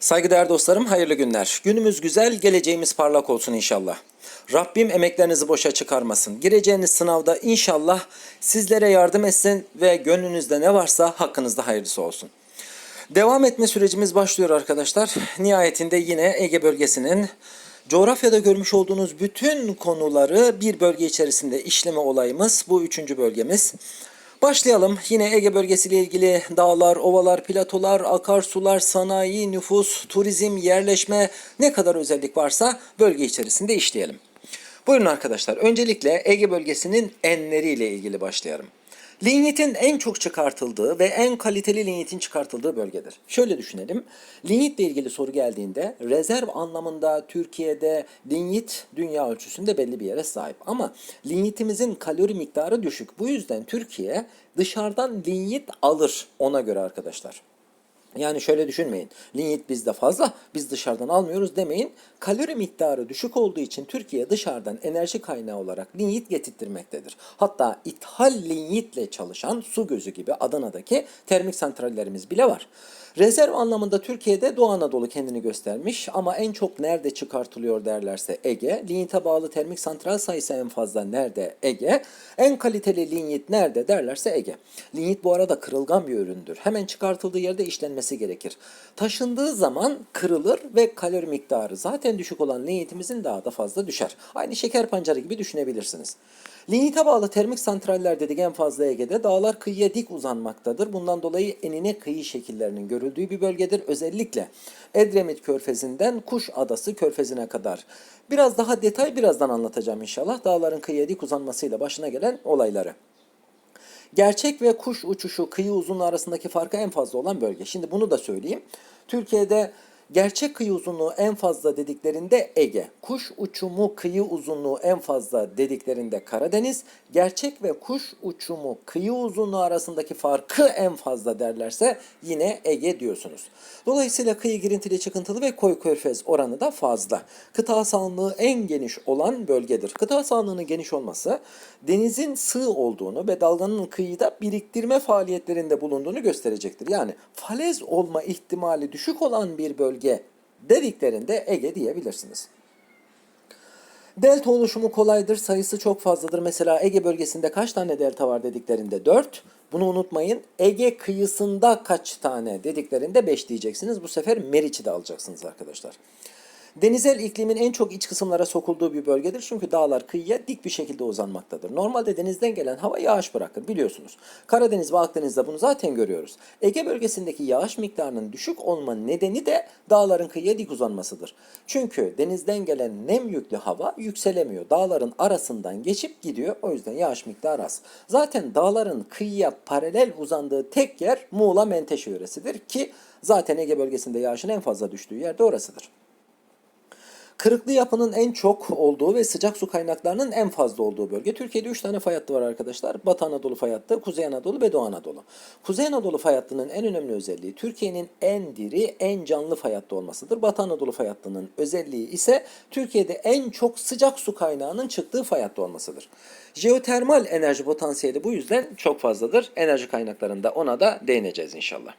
Saygıdeğer dostlarım, hayırlı günler. Günümüz güzel, geleceğimiz parlak olsun inşallah. Rabbim emeklerinizi boşa çıkarmasın. Gireceğiniz sınavda inşallah sizlere yardım etsin ve gönlünüzde ne varsa hakkınızda hayırlısı olsun. Devam etme sürecimiz başlıyor arkadaşlar. Nihayetinde yine Ege bölgesinin coğrafyada görmüş olduğunuz bütün konuları bir bölge içerisinde işleme olayımız bu üçüncü bölgemiz. Başlayalım. Yine Ege bölgesiyle ilgili dağlar, ovalar, platolar, akarsular, sanayi, nüfus, turizm, yerleşme ne kadar özellik varsa bölge içerisinde işleyelim. Buyurun arkadaşlar. Öncelikle Ege bölgesinin enleriyle ilgili başlayalım. Lignitin en çok çıkartıldığı ve en kaliteli lignitin çıkartıldığı bölgedir. Şöyle düşünelim. Lignitle ilgili soru geldiğinde rezerv anlamında Türkiye'de lignit dünya ölçüsünde belli bir yere sahip. Ama lignitimizin kalori miktarı düşük. Bu yüzden Türkiye dışarıdan lignit alır ona göre arkadaşlar. Yani şöyle düşünmeyin. Lignit bizde fazla, biz dışarıdan almıyoruz demeyin. Kalori miktarı düşük olduğu için Türkiye dışarıdan enerji kaynağı olarak lignit getirtmektedir. Hatta ithal lignitle çalışan su gözü gibi Adana'daki termik santrallerimiz bile var. Rezerv anlamında Türkiye'de Doğu Anadolu kendini göstermiş ama en çok nerede çıkartılıyor derlerse Ege. Lignite bağlı termik santral sayısı en fazla nerede? Ege. En kaliteli lignit nerede derlerse Ege. Lignit bu arada kırılgan bir üründür. Hemen çıkartıldığı yerde işlenmesi gerekir. Taşındığı zaman kırılır ve kalori miktarı zaten düşük olan lignitimizin daha da fazla düşer. Aynı şeker pancarı gibi düşünebilirsiniz. Lignite bağlı termik santraller dedik en fazla Ege'de. Dağlar kıyıya dik uzanmaktadır. Bundan dolayı enine kıyı şekillerinin görüldüğü bir bölgedir. Özellikle Edremit Körfezi'nden Kuş Adası Körfezi'ne kadar. Biraz daha detay birazdan anlatacağım inşallah. Dağların kıyıya dik uzanmasıyla başına gelen olayları. Gerçek ve kuş uçuşu kıyı uzunluğu arasındaki farkı en fazla olan bölge. Şimdi bunu da söyleyeyim. Türkiye'de gerçek kıyı uzunluğu en fazla dediklerinde Ege. Kuş uçumu kıyı uzunluğu en fazla dediklerinde Karadeniz. Gerçek ve kuş uçumu kıyı uzunluğu arasındaki farkı en fazla derlerse yine Ege diyorsunuz. Dolayısıyla kıyı girintili çıkıntılı ve koy körfez oranı da fazla. Kıta sahanlığı en geniş olan bölgedir. Kıta sahanlığının geniş olması denizin sığ olduğunu ve dalganın kıyıda biriktirme faaliyetlerinde bulunduğunu gösterecektir. Yani falez olma ihtimali düşük olan bir bölge dediklerinde Ege diyebilirsiniz. Delta oluşumu kolaydır, sayısı çok fazladır. Mesela Ege bölgesinde kaç tane delta var dediklerinde 4. Bunu unutmayın. Ege kıyısında kaç tane dediklerinde 5 diyeceksiniz. Bu sefer Meriç'i de alacaksınız arkadaşlar. Denizel iklimin en çok iç kısımlara sokulduğu bir bölgedir. Çünkü dağlar kıyıya dik bir şekilde uzanmaktadır. Normalde denizden gelen hava yağış bırakır biliyorsunuz. Karadeniz ve Akdeniz'de bunu zaten görüyoruz. Ege bölgesindeki yağış miktarının düşük olma nedeni de dağların kıyıya dik uzanmasıdır. Çünkü denizden gelen nem yüklü hava yükselemiyor. Dağların arasından geçip gidiyor. O yüzden yağış miktarı az. Zaten dağların kıyıya paralel uzandığı tek yer Muğla Menteşe yöresidir ki zaten Ege bölgesinde yağışın en fazla düştüğü yer de orasıdır. Kırıklı yapının en çok olduğu ve sıcak su kaynaklarının en fazla olduğu bölge. Türkiye'de 3 tane fay hattı var arkadaşlar. Batı Anadolu fay hattı, Kuzey Anadolu ve Doğu Anadolu. Kuzey Anadolu fay hattının en önemli özelliği Türkiye'nin en diri, en canlı fay hattı olmasıdır. Batı Anadolu fay hattının özelliği ise Türkiye'de en çok sıcak su kaynağının çıktığı fay hattı olmasıdır. Jeotermal enerji potansiyeli bu yüzden çok fazladır. Enerji kaynaklarında ona da değineceğiz inşallah.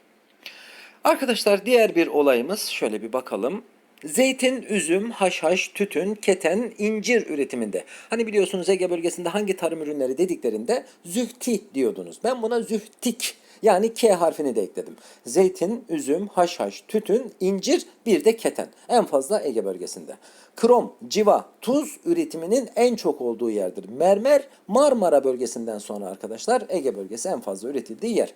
Arkadaşlar diğer bir olayımız şöyle bir bakalım. Zeytin, üzüm, haşhaş, tütün, keten, incir üretiminde. Hani biliyorsunuz Ege bölgesinde hangi tarım ürünleri dediklerinde zühti diyordunuz. Ben buna zühtik yani K harfini de ekledim. Zeytin, üzüm, haşhaş, tütün, incir, bir de keten. En fazla Ege bölgesinde. Krom, civa, tuz üretiminin en çok olduğu yerdir. Mermer, Marmara bölgesinden sonra arkadaşlar Ege bölgesi en fazla üretildiği yer.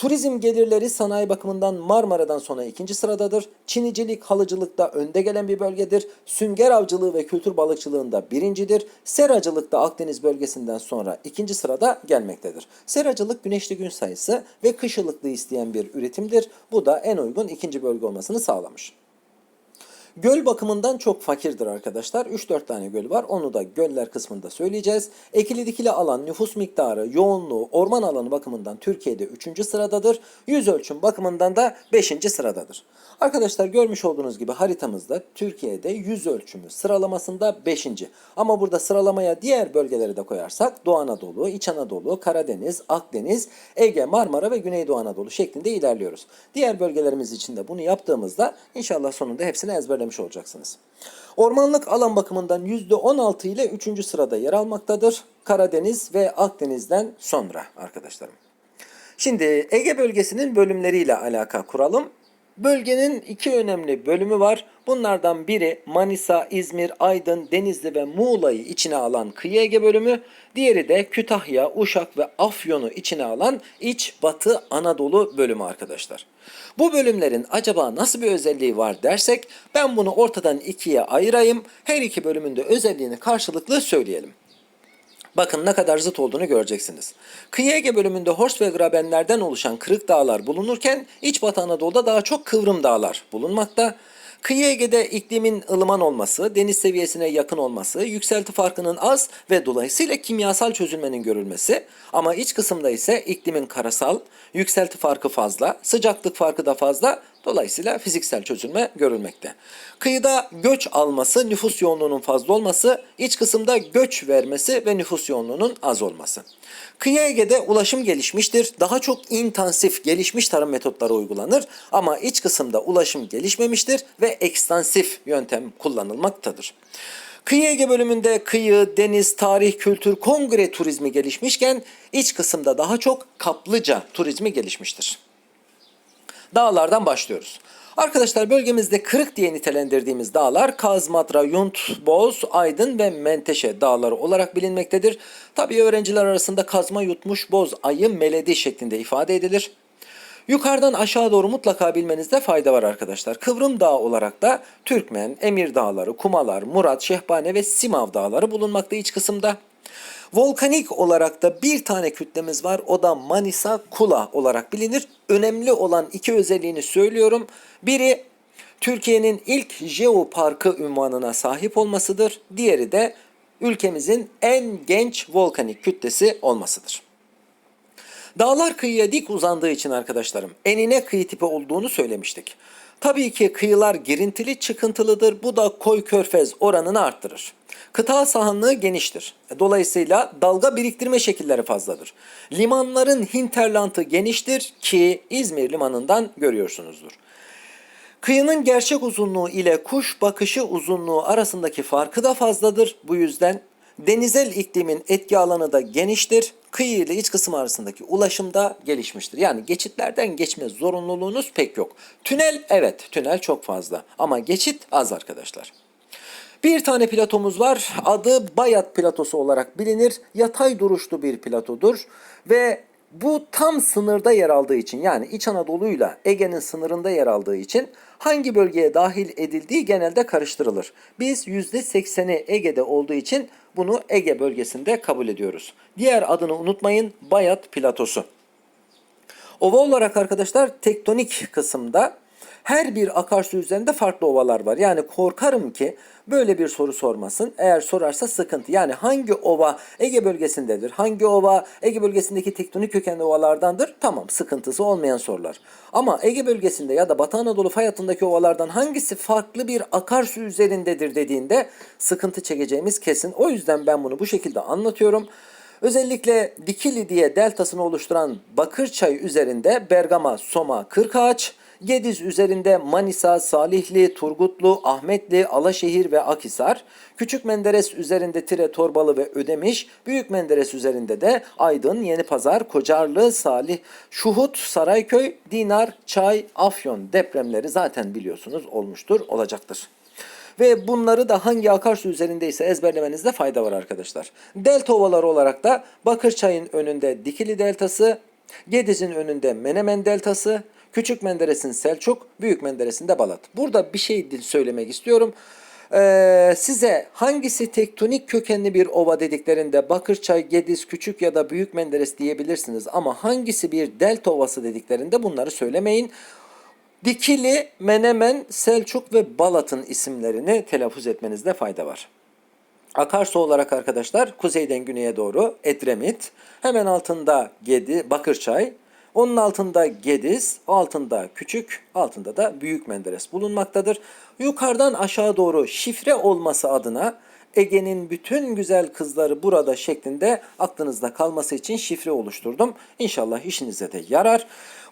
Turizm gelirleri sanayi bakımından Marmara'dan sonra ikinci sıradadır. Çinicilik, halıcılıkta önde gelen bir bölgedir. Sünger avcılığı ve kültür balıkçılığında birincidir. Seracılıkta Akdeniz bölgesinden sonra ikinci sırada gelmektedir. Seracılık güneşli gün sayısı ve kış ılıklığı isteyen bir üretimdir. Bu da en uygun ikinci bölge olmasını sağlamış. Göl bakımından çok fakirdir arkadaşlar. 3-4 tane göl var. Onu da göller kısmında söyleyeceğiz. Ekili dikili alan, nüfus miktarı, yoğunluğu, orman alanı bakımından Türkiye'de 3. sıradadır. Yüz ölçüm bakımından da 5. sıradadır. Arkadaşlar görmüş olduğunuz gibi haritamızda Türkiye'de yüz ölçümü sıralamasında 5. Ama burada sıralamaya diğer bölgeleri de koyarsak Doğu Anadolu, İç Anadolu, Karadeniz, Akdeniz, Ege, Marmara ve Güneydoğu Anadolu şeklinde ilerliyoruz. Diğer bölgelerimiz için de bunu yaptığımızda inşallah sonunda hepsini ezberlemiş olacaksınız. Ormanlık alan bakımından %16 ile 3. sırada yer almaktadır. Karadeniz ve Akdeniz'den sonra arkadaşlarım. Şimdi Ege bölgesinin bölümleriyle alaka kuralım. Bölgenin iki önemli bölümü var. Bunlardan biri Manisa, İzmir, Aydın, Denizli ve Muğla'yı içine alan Kıyı Ege bölümü. Diğeri de Kütahya, Uşak ve Afyon'u içine alan İç Batı Anadolu bölümü arkadaşlar. Bu bölümlerin acaba nasıl bir özelliği var dersek ben bunu ortadan ikiye ayırayım. Her iki bölümün de özelliğini karşılıklı söyleyelim. Bakın ne kadar zıt olduğunu göreceksiniz. Kıyı Ege bölümünde Hors ve Grabenlerden oluşan kırık dağlar bulunurken İç Batı Anadolu'da daha çok kıvrım dağlar bulunmakta. Kıyı Ege'de iklimin ılıman olması, deniz seviyesine yakın olması, yükselti farkının az ve dolayısıyla kimyasal çözülmenin görülmesi ama iç kısımda ise iklimin karasal, yükselti farkı fazla, sıcaklık farkı da fazla, dolayısıyla fiziksel çözülme görülmekte. Kıyıda göç alması, nüfus yoğunluğunun fazla olması, iç kısımda göç vermesi ve nüfus yoğunluğunun az olması. Kıyı Ege'de ulaşım gelişmiştir. Daha çok intensif, gelişmiş tarım metotları uygulanır ama iç kısımda ulaşım gelişmemiştir ve ekstansif yöntem kullanılmaktadır. Kıyı Ege bölümünde kıyı, deniz, tarih, kültür, kongre turizmi gelişmişken iç kısımda daha çok kaplıca turizmi gelişmiştir. Dağlardan başlıyoruz. Arkadaşlar bölgemizde kırık diye nitelendirdiğimiz dağlar Kaz, Matra, Yunt, Boz, Aydın ve Menteşe dağları olarak bilinmektedir. Tabii öğrenciler arasında kazma yutmuş boz, ayı, meledi şeklinde ifade edilir. Yukarıdan aşağı doğru mutlaka bilmenizde fayda var arkadaşlar. Kıvrım Dağı olarak da Türkmen, Emir Dağları, Kumalar, Murat, Şehbane ve Simav Dağları bulunmakta iç kısımda. Volkanik olarak da bir tane kütlemiz var. O da Manisa Kula olarak bilinir. Önemli olan iki özelliğini söylüyorum. Biri Türkiye'nin ilk jeoparkı ünvanına sahip olmasıdır. Diğeri de ülkemizin en genç volkanik kütlesi olmasıdır. Dağlar kıyıya dik uzandığı için arkadaşlarım enine kıyı tipi olduğunu söylemiştik. Tabii ki kıyılar girintili çıkıntılıdır. Bu da koy körfez oranını arttırır. Kıta sahanlığı geniştir. Dolayısıyla dalga biriktirme şekilleri fazladır. Limanların hinterlantı geniştir ki İzmir limanından görüyorsunuzdur. Kıyının gerçek uzunluğu ile kuş bakışı uzunluğu arasındaki farkı da fazladır. Bu yüzden denizel iklimin etki alanı da geniştir. Kıyı ile iç kısım arasındaki ulaşım da gelişmiştir. Yani geçitlerden geçme zorunluluğunuz pek yok. Tünel evet tünel çok fazla ama geçit az arkadaşlar. Bir tane platomuz var. Adı Bayat platosu olarak bilinir. Yatay duruşlu bir platodur ve bu tam sınırda yer aldığı için yani İç Anadolu'yla Ege'nin sınırında yer aldığı için hangi bölgeye dahil edildiği genelde karıştırılır. Biz %80'i Ege'de olduğu için bunu Ege bölgesinde kabul ediyoruz. Diğer adını unutmayın Bayat platosu. Ova olarak arkadaşlar tektonik kısımda her bir akarsu üzerinde farklı ovalar var. Yani korkarım ki böyle bir soru sormasın. Eğer sorarsa sıkıntı. Yani hangi ova Ege bölgesindedir? Hangi ova Ege bölgesindeki tektonik kökenli ovalardandır? Tamam sıkıntısı olmayan sorular. Ama Ege bölgesinde ya da Batı Anadolu fay hattındaki ovalardan hangisi farklı bir akarsu üzerindedir dediğinde sıkıntı çekeceğimiz kesin. O yüzden ben bunu bu şekilde anlatıyorum. Özellikle Dikili diye deltasını oluşturan Bakırçay üzerinde Bergama, Soma, Kırkağaç, Gediz üzerinde Manisa, Salihli, Turgutlu, Ahmetli, Alaşehir ve Akhisar, Küçük Menderes üzerinde Tire, Torbalı ve Ödemiş, Büyük Menderes üzerinde de Aydın, Yenipazar, Kocarlı, Salih, Şuhut, Sarayköy, Dinar, Çay, Afyon depremleri zaten biliyorsunuz olmuştur, olacaktır. Ve bunları da hangi akarsu üzerindeyse ezberlemenizde fayda var arkadaşlar. Delta ovaları olarak da Bakırçay'ın önünde Dikili Deltası, Gediz'in önünde Menemen Deltası, Küçük Menderes'in Selçuk, Büyük Menderes'in de Balat. Burada bir şey söylemek istiyorum. Ee, size hangisi tektonik kökenli bir ova dediklerinde Bakırçay, Gediz, Küçük ya da Büyük Menderes diyebilirsiniz. Ama hangisi bir delta ovası dediklerinde bunları söylemeyin. Dikili, Menemen, Selçuk ve Balat'ın isimlerini telaffuz etmenizde fayda var. Akarsu olarak arkadaşlar kuzeyden güneye doğru Edremit, hemen altında Gedi, Bakırçay, onun altında Gediz, altında Küçük, altında da Büyük Menderes bulunmaktadır. Yukarıdan aşağı doğru şifre olması adına Ege'nin bütün güzel kızları burada şeklinde aklınızda kalması için şifre oluşturdum. İnşallah işinize de yarar.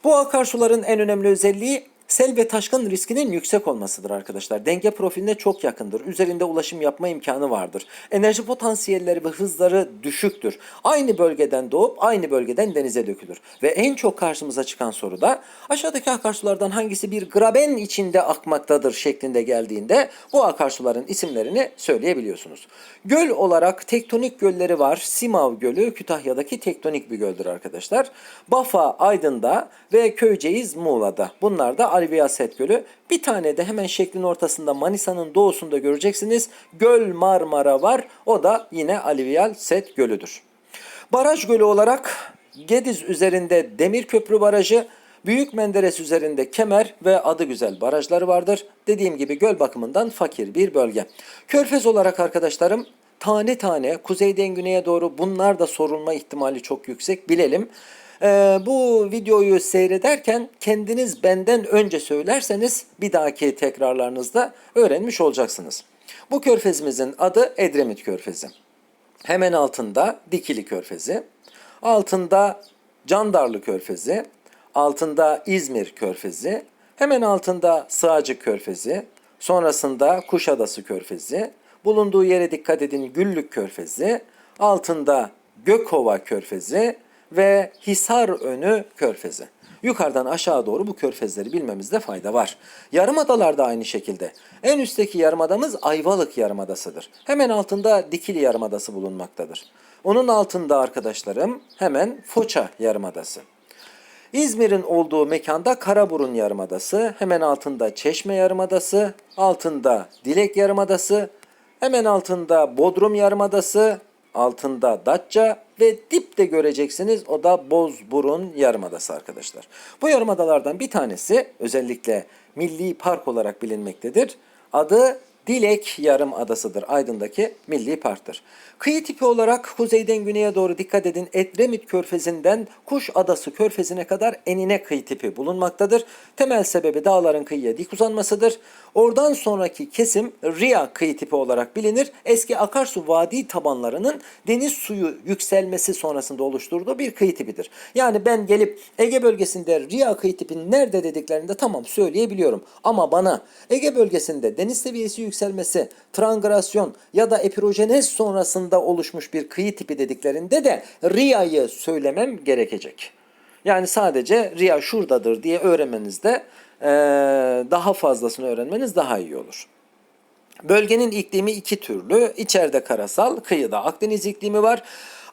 Bu akarsuların en önemli özelliği Sel ve taşkın riskinin yüksek olmasıdır arkadaşlar. Denge profiline çok yakındır. Üzerinde ulaşım yapma imkanı vardır. Enerji potansiyelleri ve hızları düşüktür. Aynı bölgeden doğup aynı bölgeden denize dökülür. Ve en çok karşımıza çıkan soru da aşağıdaki akarsulardan hangisi bir graben içinde akmaktadır şeklinde geldiğinde bu akarsuların isimlerini söyleyebiliyorsunuz. Göl olarak tektonik gölleri var. Simav Gölü Kütahya'daki tektonik bir göldür arkadaşlar. Bafa Aydın'da ve Köyceğiz Muğla'da. Bunlar da Alviyaset Gölü. Bir tane de hemen şeklin ortasında Manisa'nın doğusunda göreceksiniz. Göl Marmara var. O da yine Alviyal Set Gölü'dür. Baraj gölü olarak Gediz üzerinde Demir Köprü Barajı, Büyük Menderes üzerinde Kemer ve adı güzel barajları vardır. Dediğim gibi göl bakımından fakir bir bölge. Körfez olarak arkadaşlarım tane tane kuzeyden güneye doğru bunlar da sorulma ihtimali çok yüksek bilelim. Ee, bu videoyu seyrederken kendiniz benden önce söylerseniz bir dahaki tekrarlarınızda öğrenmiş olacaksınız. Bu körfezimizin adı Edremit Körfezi. Hemen altında Dikili Körfezi, altında Candarlı Körfezi, altında İzmir Körfezi, hemen altında Sığacık Körfezi, sonrasında Kuşadası Körfezi, bulunduğu yere dikkat edin Güllük Körfezi, altında Gökova Körfezi ve Hisar Önü Körfezi. Yukarıdan aşağı doğru bu körfezleri bilmemizde fayda var. Yarımadalar da aynı şekilde. En üstteki yarımadamız Ayvalık Yarımadası'dır. Hemen altında Dikili Yarımadası bulunmaktadır. Onun altında arkadaşlarım hemen Foça Yarımadası. İzmir'in olduğu mekanda Karaburun Yarımadası, hemen altında Çeşme Yarımadası, altında Dilek Yarımadası, hemen altında Bodrum Yarımadası, altında Datça ve dipte göreceksiniz o da Bozburun Yarımadası arkadaşlar. Bu yarımadalardan bir tanesi özellikle milli park olarak bilinmektedir. Adı Dilek Yarım Adası'dır. Aydın'daki milli parktır. Kıyı tipi olarak kuzeyden güneye doğru dikkat edin. Edremit Körfezi'nden Kuş Adası Körfezi'ne kadar enine kıyı tipi bulunmaktadır. Temel sebebi dağların kıyıya dik uzanmasıdır. Oradan sonraki kesim Ria kıyı tipi olarak bilinir. Eski akarsu vadi tabanlarının deniz suyu yükselmesi sonrasında oluşturduğu bir kıyı tipidir. Yani ben gelip Ege bölgesinde Ria kıyı tipinin nerede dediklerinde tamam söyleyebiliyorum. Ama bana Ege bölgesinde deniz seviyesi yükselmesi, trangrasyon ya da epirojenez sonrasında oluşmuş bir kıyı tipi dediklerinde de Ria'yı söylemem gerekecek. Yani sadece Ria şuradadır diye öğrenmenizde daha fazlasını öğrenmeniz daha iyi olur. Bölgenin iklimi iki türlü. İçeride karasal, kıyıda Akdeniz iklimi var.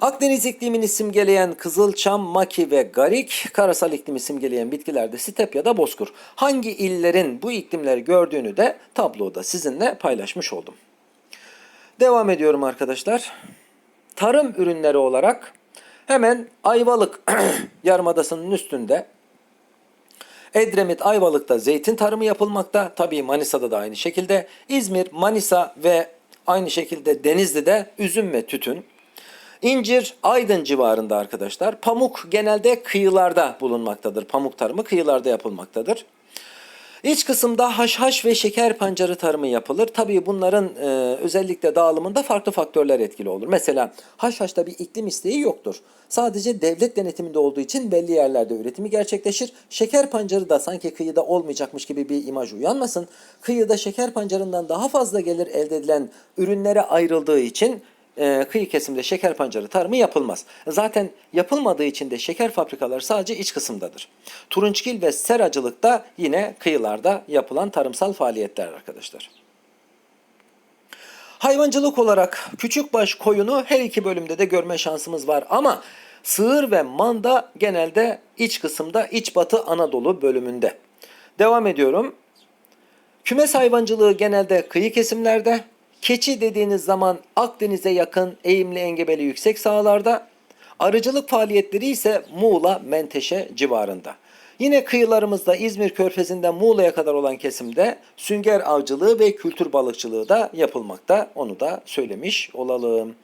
Akdeniz iklimini simgeleyen kızılçam, maki ve garik, karasal iklimi simgeleyen bitkilerde step ya da bozkır. Hangi illerin bu iklimleri gördüğünü de tabloda sizinle paylaşmış oldum. Devam ediyorum arkadaşlar. Tarım ürünleri olarak hemen Ayvalık Yarımadası'nın üstünde Edremit, Ayvalık'ta zeytin tarımı yapılmakta. Tabii Manisa'da da aynı şekilde. İzmir, Manisa ve aynı şekilde Denizli'de üzüm ve tütün. İncir Aydın civarında arkadaşlar. Pamuk genelde kıyılarda bulunmaktadır. Pamuk tarımı kıyılarda yapılmaktadır. İç kısımda haşhaş ve şeker pancarı tarımı yapılır. Tabii bunların e, özellikle dağılımında farklı faktörler etkili olur. Mesela haşhaşta bir iklim isteği yoktur. Sadece devlet denetiminde olduğu için belli yerlerde üretimi gerçekleşir. Şeker pancarı da sanki kıyıda olmayacakmış gibi bir imaj uyanmasın. Kıyıda şeker pancarından daha fazla gelir elde edilen ürünlere ayrıldığı için e, kıyı kesimde şeker pancarı tarımı yapılmaz. Zaten yapılmadığı için de şeker fabrikaları sadece iç kısımdadır. Turunçgil ve seracılık da yine kıyılarda yapılan tarımsal faaliyetler arkadaşlar. Hayvancılık olarak küçükbaş koyunu her iki bölümde de görme şansımız var ama sığır ve manda genelde iç kısımda iç batı Anadolu bölümünde. Devam ediyorum. Kümes hayvancılığı genelde kıyı kesimlerde. Keçi dediğiniz zaman Akdeniz'e yakın eğimli engebeli yüksek sahalarda. Arıcılık faaliyetleri ise Muğla, Menteşe civarında. Yine kıyılarımızda İzmir Körfezi'nden Muğla'ya kadar olan kesimde sünger avcılığı ve kültür balıkçılığı da yapılmakta. Onu da söylemiş olalım.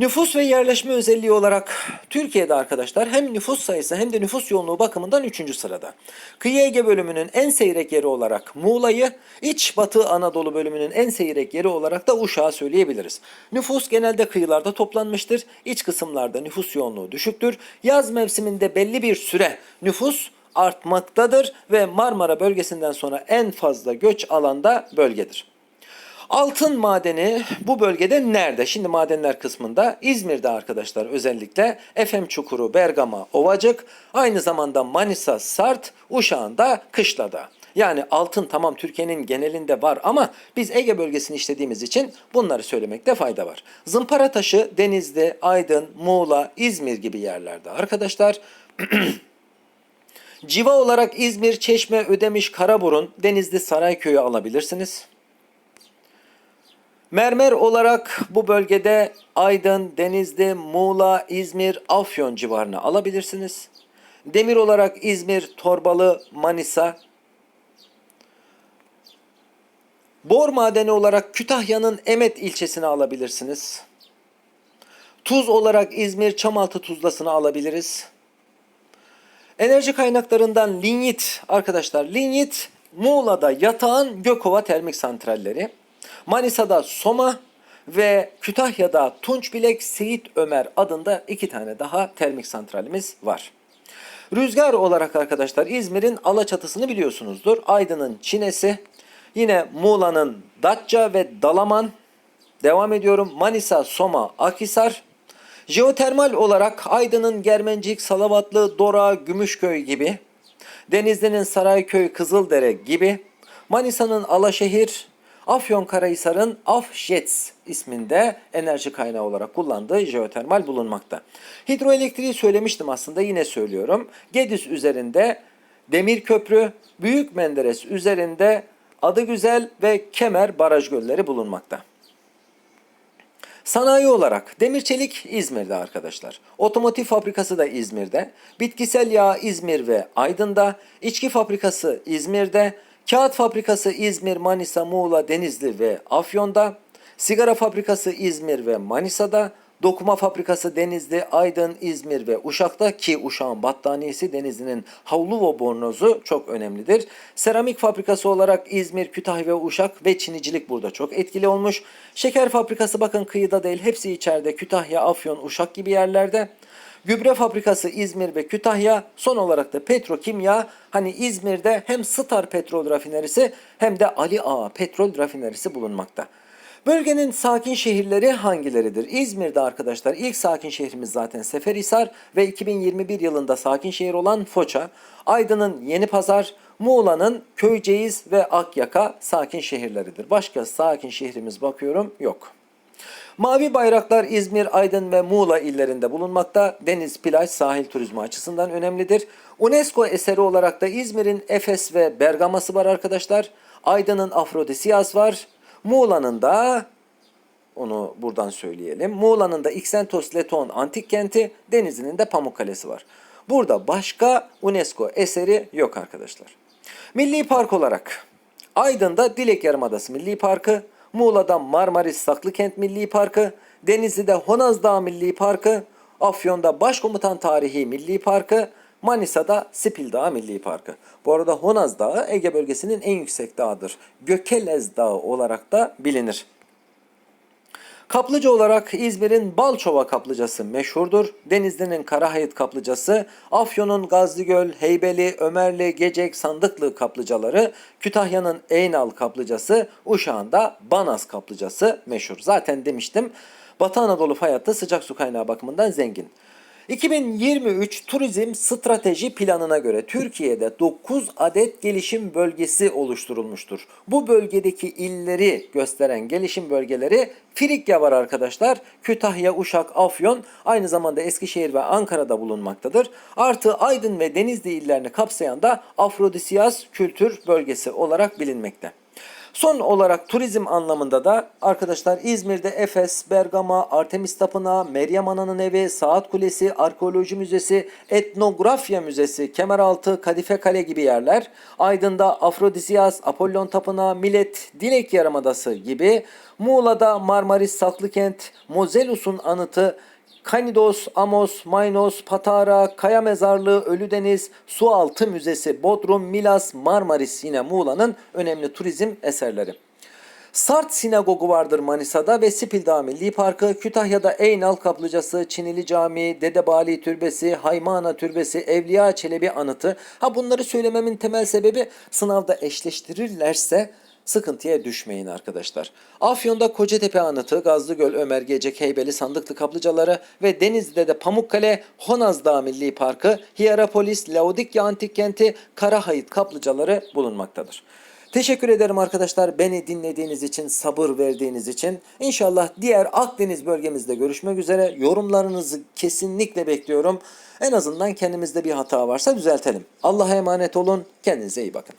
Nüfus ve yerleşme özelliği olarak Türkiye'de arkadaşlar hem nüfus sayısı hem de nüfus yoğunluğu bakımından 3. sırada. Kıyı Ege bölümünün en seyrek yeri olarak Muğla'yı, İç Batı Anadolu bölümünün en seyrek yeri olarak da Uşak'ı söyleyebiliriz. Nüfus genelde kıyılarda toplanmıştır. İç kısımlarda nüfus yoğunluğu düşüktür. Yaz mevsiminde belli bir süre nüfus artmaktadır ve Marmara bölgesinden sonra en fazla göç alanda bölgedir. Altın madeni bu bölgede nerede? Şimdi madenler kısmında İzmir'de arkadaşlar özellikle Efem Çukuru, Bergama, Ovacık, aynı zamanda Manisa, Sart, Uşak'ın da Kışla'da. Yani altın tamam Türkiye'nin genelinde var ama biz Ege bölgesini işlediğimiz için bunları söylemekte fayda var. Zımpara taşı Denizli, Aydın, Muğla, İzmir gibi yerlerde arkadaşlar. Civa olarak İzmir, Çeşme, Ödemiş, Karaburun, Denizli, Sarayköy'ü alabilirsiniz. Mermer olarak bu bölgede Aydın, Denizli, Muğla, İzmir, Afyon civarını alabilirsiniz. Demir olarak İzmir, Torbalı, Manisa. Bor madeni olarak Kütahya'nın Emet ilçesini alabilirsiniz. Tuz olarak İzmir, Çamaltı Tuzlası'nı alabiliriz. Enerji kaynaklarından linyit arkadaşlar. Linyit Muğla'da yatağın Gökova termik santralleri. Manisa'da Soma ve Kütahya'da Tunçbilek Seyit Ömer adında iki tane daha termik santralimiz var. Rüzgar olarak arkadaşlar İzmir'in Alaçatısı'nı biliyorsunuzdur. Aydın'ın Çinesi, yine Muğla'nın Datça ve Dalaman. Devam ediyorum. Manisa, Soma, Akhisar. Jeotermal olarak Aydın'ın Germencik, Salavatlı, Dora, Gümüşköy gibi. Denizli'nin Sarayköy, Kızıldere gibi. Manisa'nın Alaşehir, Afyonkarahisar'ın Afjets isminde enerji kaynağı olarak kullandığı jeotermal bulunmakta. Hidroelektriği söylemiştim aslında yine söylüyorum. Gediz üzerinde Demir Köprü, Büyük Menderes üzerinde Adıgüzel ve Kemer baraj gölleri bulunmakta. Sanayi olarak demir çelik İzmir'de arkadaşlar. Otomotiv fabrikası da İzmir'de. Bitkisel yağ İzmir ve Aydın'da. İçki fabrikası İzmir'de. Kağıt fabrikası İzmir, Manisa, Muğla, Denizli ve Afyon'da. Sigara fabrikası İzmir ve Manisa'da. Dokuma fabrikası Denizli, Aydın, İzmir ve Uşak'ta ki Uşak'ın battaniyesi Denizli'nin havlu ve bornozu çok önemlidir. Seramik fabrikası olarak İzmir, Kütahya ve Uşak ve çinicilik burada çok etkili olmuş. Şeker fabrikası bakın kıyıda değil hepsi içeride Kütahya, Afyon, Uşak gibi yerlerde. Gübre fabrikası İzmir ve Kütahya. Son olarak da petrokimya. Hani İzmir'de hem Star Petrol Rafinerisi hem de Ali Ağa Petrol Rafinerisi bulunmakta. Bölgenin sakin şehirleri hangileridir? İzmir'de arkadaşlar ilk sakin şehrimiz zaten Seferihisar ve 2021 yılında sakin şehir olan Foça. Aydın'ın Yenipazar, Muğla'nın Köyceğiz ve Akyaka sakin şehirleridir. Başka sakin şehrimiz bakıyorum yok. Mavi bayraklar İzmir, Aydın ve Muğla illerinde bulunmakta. Deniz, plaj, sahil turizmi açısından önemlidir. UNESCO eseri olarak da İzmir'in Efes ve Bergama'sı var arkadaşlar. Aydın'ın Afrodisiyas var. Muğla'nın da onu buradan söyleyelim. Muğla'nın da Xentos Leton antik kenti, Denizli'nin de Pamukkale'si var. Burada başka UNESCO eseri yok arkadaşlar. Milli park olarak Aydın'da Dilek Yarımadası Milli Parkı, Muğla'da Marmaris Saklıkent Milli Parkı, Denizli'de Honaz Dağı Milli Parkı, Afyon'da Başkomutan Tarihi Milli Parkı, Manisa'da Sipil Dağı Milli Parkı. Bu arada Honaz Dağı Ege bölgesinin en yüksek dağıdır. Gökelez Dağı olarak da bilinir. Kaplıca olarak İzmir'in Balçova kaplıcası meşhurdur. Denizli'nin Karahayıt kaplıcası, Afyon'un Gazlıgöl, Heybeli, Ömerli, Gecek, Sandıklı kaplıcaları, Kütahya'nın Eynal kaplıcası, Uşak'ın da Banas kaplıcası meşhur. Zaten demiştim Batı Anadolu fay hattı sıcak su kaynağı bakımından zengin. 2023 Turizm Strateji Planı'na göre Türkiye'de 9 adet gelişim bölgesi oluşturulmuştur. Bu bölgedeki illeri gösteren gelişim bölgeleri Frikya var arkadaşlar. Kütahya, Uşak, Afyon aynı zamanda Eskişehir ve Ankara'da bulunmaktadır. Artı Aydın ve Denizli illerini kapsayan da Afrodisiyas kültür bölgesi olarak bilinmekte. Son olarak turizm anlamında da arkadaşlar İzmir'de Efes, Bergama, Artemis Tapınağı, Meryem Ana'nın evi, Saat Kulesi, Arkeoloji Müzesi, Etnografya Müzesi, Kemeraltı, Kadife Kale gibi yerler. Aydın'da Afrodisiyas, Apollon Tapınağı, Millet, Dilek Yarımadası gibi. Muğla'da Marmaris Saklıkent, Mozelus'un anıtı, Kanidos, Amos, Maynos, Patara, Kaya Mezarlığı, Ölüdeniz, Sualtı Müzesi, Bodrum, Milas, Marmaris yine Muğla'nın önemli turizm eserleri. Sart Sinagogu vardır Manisa'da ve Spildağ Milli Parkı, Kütahya'da Eynal Kaplıcası, Çinili Camii, Dede Bali Türbesi, Haymana Türbesi, Evliya Çelebi Anıtı. Ha bunları söylememin temel sebebi sınavda eşleştirirlerse sıkıntıya düşmeyin arkadaşlar. Afyon'da Kocatepe Anıtı, Gazlıgöl, Ömer Gecek, Heybeli, Sandıklı Kaplıcaları ve Denizli'de de Pamukkale, Honaz Dağı Milli Parkı, Hierapolis, Laodikya Antik Kenti, Karahayıt Kaplıcaları bulunmaktadır. Teşekkür ederim arkadaşlar beni dinlediğiniz için, sabır verdiğiniz için. İnşallah diğer Akdeniz bölgemizde görüşmek üzere. Yorumlarınızı kesinlikle bekliyorum. En azından kendimizde bir hata varsa düzeltelim. Allah'a emanet olun. Kendinize iyi bakın.